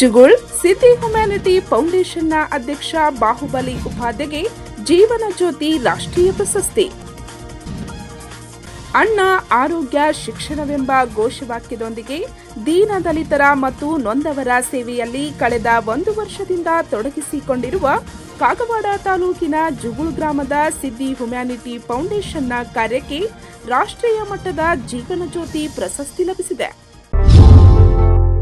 ಜುಗುಳ್ city humanity ಫೌಂಡೇಶನ್ನ ಅಧ್ಯಕ್ಷ ಬಾಹುಬಲಿ ಉಪಾಧ್ಯೆಗೆ ಜೀವನ ಜ್ಯೋತಿ ರಾಷ್ಟ್ರೀಯ ಪ್ರಶಸ್ತಿ. ಅಣ್ಣ ಆರೋಗ್ಯ ಶಿಕ್ಷಣವೆಂಬ ಘೋಷವಾಕ್ಯದೊಂದಿಗೆ ದೀನ ದಲಿತರ ಮತ್ತು ನೊಂದವರ ಸೇವೆಯಲ್ಲಿ ಕಳೆದ ಒಂದು ವರ್ಷದಿಂದ ತೊಡಗಿಸಿಕೊಂಡಿರುವ ಕಾಗವಾಡ ತಾಲೂಕಿನ ಜುಗುಳ್ ಗ್ರಾಮದ ಸಿದ್ದಿ ಹ್ಯುಮ್ಯಾನಿಟಿ ಫೌಂಡೇಶನ್ನ ಕಾರ್ಯಕ್ಕೆ ರಾಷ್ಟ್ರೀಯ ಮಟ್ಟದ ಜೀವನ ಜ್ಯೋತಿ ಪ್ರಶಸ್ತಿ ಲಭಿಸಿದೆ.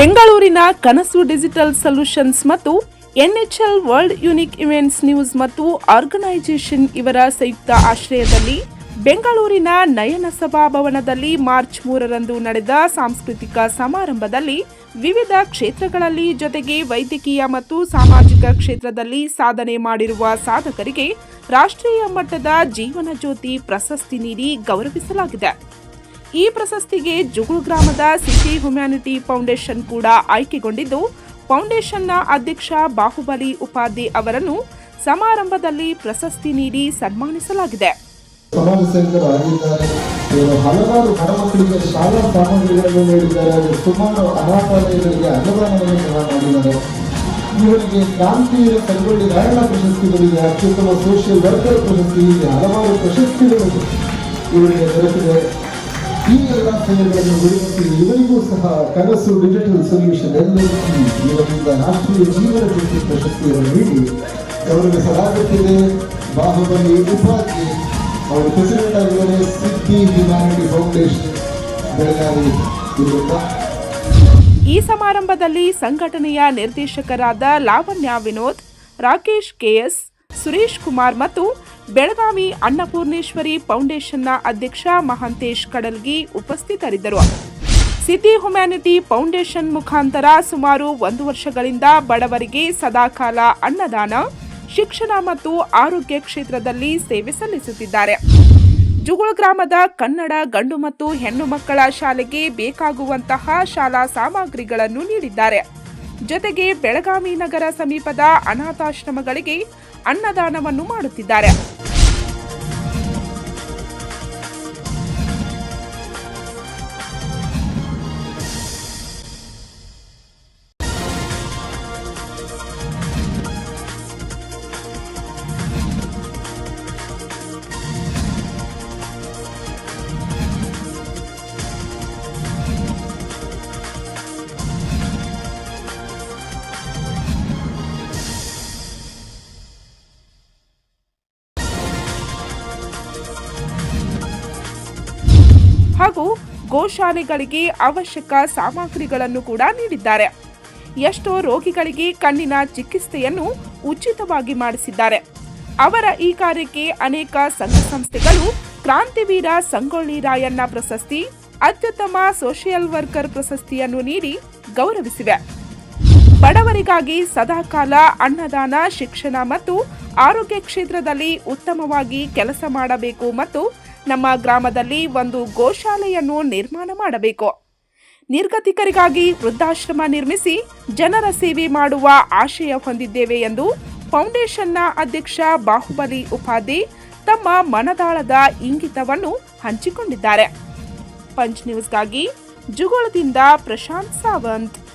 ಬೆಂಗಳೂರಿನ ಕನಸು ಡಿಜಿಟಲ್ ಸೊಲ್ಯೂಷನ್ಸ್ ಮತ್ತು NHL world unique events news ಮತ್ತು ಆರ್ಗನೈಸೇಷನ್ ಇವರ ಸಂಯುಕ್ತ ಆಶ್ರಯದಲ್ಲಿ ಬೆಂಗಳೂರಿನ ನಯನ ಸಭಾಭವನದಲ್ಲಿ ಮಾರ್ಚ್ ಮೂರರಂದು ನಡೆದ ಸಾಂಸ್ಕೃತಿಕ ಸಮಾರಂಭದಲ್ಲಿ ವಿವಿಧ ಕ್ಷೇತ್ರಗಳಲ್ಲಿ ಜೊತೆಗೆ ವೈದ್ಯಕೀಯ ಮತ್ತು ಸಾಮಾಜಿಕ ಕ್ಷೇತ್ರದಲ್ಲಿ ಸಾಧನೆ ಮಾಡಿರುವ ಸಾಧಕರಿಗೆ ರಾಷ್ಟ್ರೀಯ ಮಟ್ಟದ ಜೀವನ ಜ್ಯೋತಿ ಪ್ರಶಸ್ತಿ ನೀಡಿ ಗೌರವಿಸಲಾಗಿದೆ. ಈ ಪ್ರಶಸ್ತಿಗೆ ಜುಗುಳ್ ಗ್ರಾಮದ ಸಿಟಿ ಹ್ಯುಮ್ಯಾನಿಟಿ ಫೌಂಡೇಶನ್ ಕೂಡ ಆಯ್ಕೆಗೊಂಡಿದ್ದು, ಫೌಂಡೇಶನ್ನ ಅಧ್ಯಕ್ಷ ಬಾಹುಬಲಿ ಉಪಾಧಿ ಅವರನ್ನು ಸಮಾರಂಭದಲ್ಲಿ ಪ್ರಶಸ್ತಿ ನೀಡಿ ಸನ್ಮಾನಿಸಲಾಗಿದೆ. ಸಮಾಜ ಸೇವಕರು ಆಗಿದ್ದಾರೆ, ಇವರು ಹಲವಾರು ಬಡ ಮಕ್ಕಳಿಗೆ ಶಾಲಾ ಸಾಮಗ್ರಿಗಳನ್ನು ನೀಡಿದ್ದಾರೆ ಅವರು ಸುಮಾರು ಅನಾಥಾಲಯಗಳಿಗೆ ಅನ್ನದಾನವನ್ನು ಸಹ ಮಾಡಿದ್ದಾರೆ. ಇವರಿಗೆ ಕ್ರಾಂತಿಯ ಸಂಗೊಳ್ಳಿ ನಾರಾಯಣ ಪ್ರಶಸ್ತಿಗಳಿಗೆ ಅತ್ಯುತ್ತಮ ಸೋಷಿಯಲ್ ವರ್ಕರ್ ಪ್ರಶಸ್ತಿ, ಹಲವಾರು ಪ್ರಶಸ್ತಿಗಳು ಇವರಿಗೆ ದೊರೆತಿದೆ ಈ ಎಲ್ಲ ಸೇವೆಗಳನ್ನು ಗುರುತಿಸಿ ಇವರಿಗೂ ಸಹ ಕನಸು ಡಿಜಿಟಲ್ ಸೊಲ್ಯೂಷನ್ ಎಲ್ಎಲ್ಸಿ ಇವರಿಂದ ರಾಷ್ಟ್ರೀಯ ಜೀವನ ಜ್ಯೋತಿ ಪ್ರಶಸ್ತಿಯನ್ನು ನೀಡಿ ಗೌರವಿಸಲಾಗುತ್ತಿದೆ ಬಾಹುಬಲಿ ಉಪಾಧ್ಯ ಅವರು ಪ್ರೆಸಿಡೆಂಟ್ ಆಗಿದ್ದಾರೆ ಸಿದ್ಧಿ ಹ್ಯುಮ್ಯಾನಿಟಿ ಫೌಂಡೇಶನ್ ಬೆಳಗಾವಿ ಇದರಿಂದ ಈ ಸಮಾರಂಭದಲ್ಲಿ ಸಂಘಟನೆಯ ನಿರ್ದೇಶಕರಾದ ಲಾವಣ್ಯ ವಿನೋದ್, ರಾಕೇಶ್ ಕೆಎಸ್ ಸುರೇಶ್ ಕುಮಾರ್ ಮತ್ತು ಬೆಳಗಾವಿ ಅನ್ನಪೂರ್ಣೇಶ್ವರಿ ಫೌಂಡೇಶನ್ನ ಅಧ್ಯಕ್ಷ ಮಹಾಂತೇಶ್ ಕಡಲ್ಗಿ ಉಪಸ್ಥಿತರಿದ್ದರು. ಸಿಟಿ ಹ್ಯುಮ್ಯಾನಿಟಿ ಫೌಂಡೇಶನ್ ಮುಖಾಂತರ ಸುಮಾರು ಒಂದು ವರ್ಷಗಳಿಂದ ಬಡವರಿಗೆ ಸದಾಕಾಲ ಅನ್ನದಾನ, ಶಿಕ್ಷಣ ಮತ್ತು ಆರೋಗ್ಯ ಕ್ಷೇತ್ರದಲ್ಲಿ ಸೇವೆ ಸಲ್ಲಿಸುತ್ತಿದ್ದಾರೆ. ಜುಗುಳ ಗ್ರಾಮದ ಕನ್ನಡ ಗಂಡು ಮತ್ತು ಹೆಣ್ಣು ಮಕ್ಕಳ ಶಾಲೆಗೆ ಬೇಕಾಗುವಂತಹ ಶಾಲಾ ಸಾಮಗ್ರಿಗಳನ್ನು ನೀಡಿದ್ದಾರೆ. ಜೊತೆಗೆ ಬೆಳಗಾವಿ ನಗರ ಸಮೀಪದ ಅನಾಥಾಶ್ರಮಗಳಿಗೆ ಅನ್ನದಾನವನ್ನು ಮಾಡುತ್ತಿದ್ದಾರೆ. ಹಾಗೂ ಗೋಶಾಲೆಗಳಿಗೆ ಅವಶ್ಯಕ ಸಾಮಗ್ರಿಗಳನ್ನು ಕೂಡ ನೀಡಿದ್ದಾರೆ. ಎಷ್ಟೋ ರೋಗಿಗಳಿಗೆ ಕಣ್ಣಿನ ಚಿಕಿತ್ಸೆಯನ್ನು ಉಚಿತವಾಗಿ ಮಾಡಿಸಿದ್ದಾರೆ. ಅವರ ಈ ಕಾರ್ಯಕ್ಕೆ ಅನೇಕ ಸಂಘ ಸಂಸ್ಥೆಗಳು ಕ್ರಾಂತಿವೀರ ಸಂಗೊಳ್ಳಿ ರಾಯಣ್ಣ ಪ್ರಶಸ್ತಿ, ಅತ್ಯುತ್ತಮ ಸೋಷಿಯಲ್ ವರ್ಕರ್ ಪ್ರಶಸ್ತಿಯನ್ನು ನೀಡಿ ಗೌರವಿಸಿವೆ. ಬಡವರಿಗಾಗಿ ಸದಾಕಾಲ ಅನ್ನದಾನ, ಶಿಕ್ಷಣ ಮತ್ತು ಆರೋಗ್ಯ ಕ್ಷೇತ್ರದಲ್ಲಿ ಉತ್ತಮವಾಗಿ ಕೆಲಸ ಮಾಡಬೇಕು ಮತ್ತು ನಮ್ಮ ಗ್ರಾಮದಲ್ಲಿ ಒಂದು ಗೋಶಾಲೆಯನ್ನು ನಿರ್ಮಾಣ ಮಾಡಬೇಕು. ನಿರ್ಗತಿಕರಿಗಾಗಿ ವೃದ್ಧಾಶ್ರಮ ನಿರ್ಮಿಸಿ ಜನರ ಸೇವೆ ಮಾಡುವ ಆಶಯ ಹೊಂದಿದ್ದೇವೆ ಎಂದು ಫೌಂಡೇಶನ್ನ ಅಧ್ಯಕ್ಷ ಬಾಹುಬಲಿ ಉಪಾಧಿ ತಮ್ಮ ಮನದಾಳದ ಇಂಗಿತವನ್ನು ಹಂಚಿಕೊಂಡಿದ್ದಾರೆ. ಪಂಚ್ ನ್ಯೂಸ್ಗಾಗಿ ಜುಗುಳದಿಂದ ಪ್ರಶಾಂತ್ ಸಾವಂತ್.